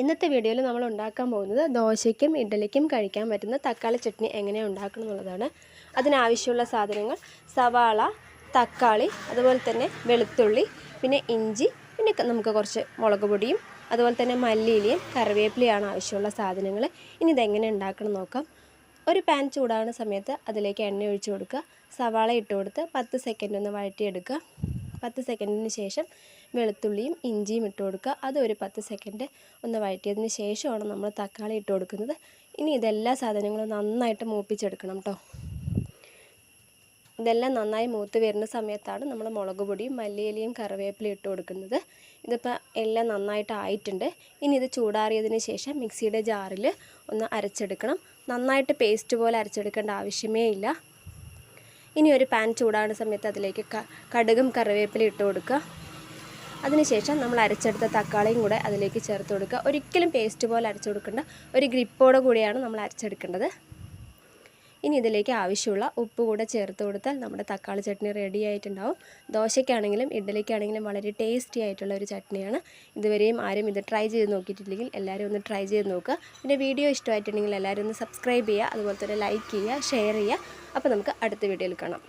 ഇന്നത്തെ വീഡിയോയിൽ നമ്മൾ ഉണ്ടാക്കാൻ പോകുന്നത് ദോശയ്ക്കും ഇഡ്ഡലിക്കും കഴിക്കാൻ പറ്റുന്ന തക്കാളി ചട്നി എങ്ങനെയാണ് ഉണ്ടാക്കണം എന്നുള്ളതാണ്. അതിനാവശ്യമുള്ള സാധനങ്ങൾ സവാള തക്കാളി അതുപോലെ തന്നെ വെളുത്തുള്ളി പിന്നെ ഇഞ്ചി പിന്നെ നമുക്ക് കുറച്ച് മുളക് പൊടിയും അതുപോലെ തന്നെ മല്ലിയിലയും കറിവേപ്പിലയാണ് ആവശ്യമുള്ള സാധനങ്ങൾ. ഇനി ഇതെങ്ങനെ ഉണ്ടാക്കണം നോക്കാം. ഒരു പാൻ ചൂടാകുന്ന സമയത്ത് അതിലേക്ക് എണ്ണ ഒഴിച്ചു കൊടുക്കുക. സവാള ഇട്ട് കൊടുത്ത് പത്ത് സെക്കൻഡ് ഒന്ന് വഴറ്റിയെടുക്കുക. പത്ത് സെക്കൻഡിന് ശേഷം വെളുത്തുള്ളിയും ഇഞ്ചിയും ഇട്ട് കൊടുക്കുക. അത് ഒരു പത്ത് സെക്കൻഡ് ഒന്ന് വഴറ്റിയതിന് ശേഷമാണ് നമ്മൾ തക്കാളി ഇട്ട് കൊടുക്കുന്നത്. ഇനി ഇതെല്ലാ സാധനങ്ങളും നന്നായിട്ട് മൂപ്പിച്ചെടുക്കണം കേട്ടോ ഇതെല്ലാം നന്നായി മൂത്ത് വരുന്ന സമയത്താണ് നമ്മൾ മുളക് പൊടിയും മല്ലിയിലയും കറിവേപ്പിലയും ഇട്ട് കൊടുക്കുന്നത്. ഇതിപ്പോൾ എല്ലാം നന്നായിട്ട് ആയിട്ടുണ്ട്. ഇനി ഇത് ചൂടാറിയതിന് ശേഷം മിക്സിയുടെ ജാറിൽ ഒന്ന് അരച്ചെടുക്കണം. നന്നായിട്ട് പേസ്റ്റ് പോലെ അരച്ചെടുക്കേണ്ട ആവശ്യമേ ഇല്ല. ഇനി ഒരു പാൻ ചൂടാകുന്ന സമയത്ത് അതിലേക്ക് കടുകും കറിവേപ്പിലും ഇട്ട് കൊടുക്കുക. അതിനുശേഷം നമ്മൾ അരച്ചെടുത്ത തക്കാളിയും കൂടെ അതിലേക്ക് ചേർത്ത് കൊടുക്കുക. ഒരിക്കലും പേസ്റ്റ് പോലെ അരച്ചു കൊടുക്കേണ്ട. ഒരു ഗ്രിപ്പോടെ കൂടിയാണ് നമ്മൾ അരച്ചെടുക്കേണ്ടത്. ഇനി ഇതിലേക്ക് ആവശ്യമുള്ള ഉപ്പ് കൂടെ ചേർത്ത് കൊടുത്താൽ നമ്മുടെ തക്കാളി ചട്നി റെഡി ആയിട്ടുണ്ടാവും. ദോശയ്ക്കാണെങ്കിലും ഇഡ്ഡലിക്കാണെങ്കിലും വളരെ ടേസ്റ്റി ആയിട്ടുള്ള ഒരു ചട്നിയാണ്. ഇതുവരെയും ആരും ഇത് ട്രൈ ചെയ്ത് നോക്കിയിട്ടില്ലെങ്കിൽ എല്ലാവരും ഒന്ന് ട്രൈ ചെയ്ത് നോക്കുക. പിന്നെ വീഡിയോ ഇഷ്ടമായിട്ടുണ്ടെങ്കിൽ എല്ലാവരും ഒന്ന് സബ്സ്ക്രൈബ് ചെയ്യുക. അതുപോലെ തന്നെ ലൈക്ക് ചെയ്യുക ഷെയർ ചെയ്യുക. അപ്പോൾ നമുക്ക് അടുത്ത വീഡിയോയിൽ കാണാം.